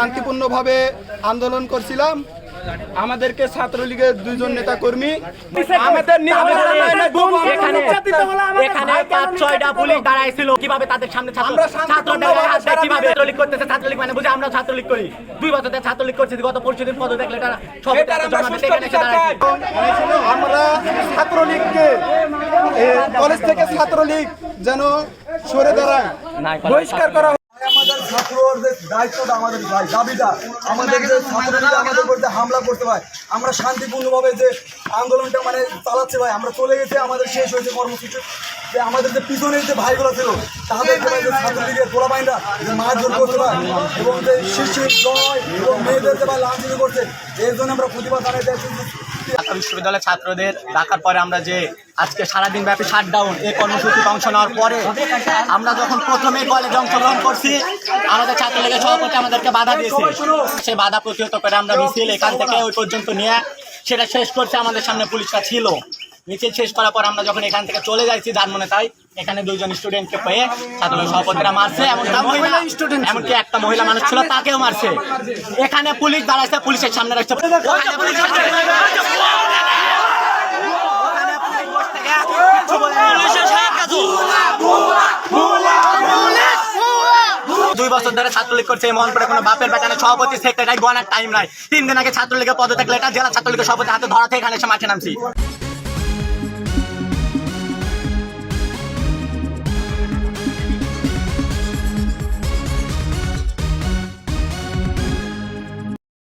শান্তিপূর্ণভাবে আন্দোলন করছিলাম। আমাদেরকে ছাত্রলীগের দুইজন নেতা কর্মী আমাদের এখানে এখানে পাঁচ ছয়টা পুলিশ দাঁড়াইছিল কীভাবে তাদের সামনে ছাত্র আমরা শান্তিপূর্ণ ছাত্রদের গায়ে হাত দেয়, সারা কীভাবে ছাত্রলীগ করতেছে ছাত্রলীগ মানে বুঝে আমরা ছাত্রলীগ করি। দুই বছর ধরে ছাত্রলীগ করছি গত পরশু দিন পদ দেখলে তারা সব জমা দিতে এখানে এসে দাঁড়াইছে আমরা ছাত্রলীগকে কলেজ থেকে ছাত্রলীগ যেন সরে দাঁড়ায়। বহিষ্কার করা ছাত্রদের দায়িত্বটা আমাদের ভাই, দাবিটা আমাদের যে ছাত্রলীগ আমাদের করতে হামলা করতে ভাই আমরা শান্তিপূর্ণভাবে যে আন্দোলনটা মানে চালাচ্ছে ভাই, আমরা চলে গেছে, আমাদের শেষ হয়েছে কর্মসূচি। যে আমাদের যে পিছনের যে ভাইগুলো ছিল, তাদেরকে ভাই যে ছাত্রলীগের গোলাবাইনরা যে মারধর করতে ভাই, এবং যে শিশুর জয় এবং মেয়েদেরকে ভাই লাঞ্ছিত করছে, এর জন্য আমরা প্রতিবাদ জানাই। ঢাকা বিশ্ববিদ্যালয়ের ছাত্রদের। ডাকার পরে আমরা যে আজকে সারাদিন ব্যাপী শাটডাউন এই কর্মসূচিতে অংশ নেওয়ার পরে আমরা যখন প্রথমে কলেজে অংশগ্রহণ করছি আমাদের ছাত্রলীগের সভাপতি আমাদেরকে বাধা দিয়েছে। সেই বাধা প্রতিহত করে আমরা মিছিল এখান থেকে ওই পর্যন্ত নিয়ে সেটা শেষ করছে আমাদের সামনে পুলিশরা ছিল। মিছিল শেষ করার পর আমরা যখন এখান থেকে চলে যাইছি যার মনে তাই এখানে দুইজন স্টুডেন্টকে পেয়ে ছাত্রলীগ সভাপতিরা মারছে এমনকি একটা মহিলা মানুষ ছিল তাকেও মারছে। এখানে পুলিশ দাঁড়াইছে পুলিশের সামনে রাখছে। বছর ধরে ছাত্রলীগ করছে এই মহানপুরে কোনো বাপের বেটানে সভাপতি সেক্রেটারি গোয়ানার টাইম নাই। তিন দিন আগে ছাত্রলীগের পদত্যাগ, লেটার জেলা ছাত্রলীগের সভাপতি হাতে ধরা থেকে এখানে এসে মাঠে নামছি।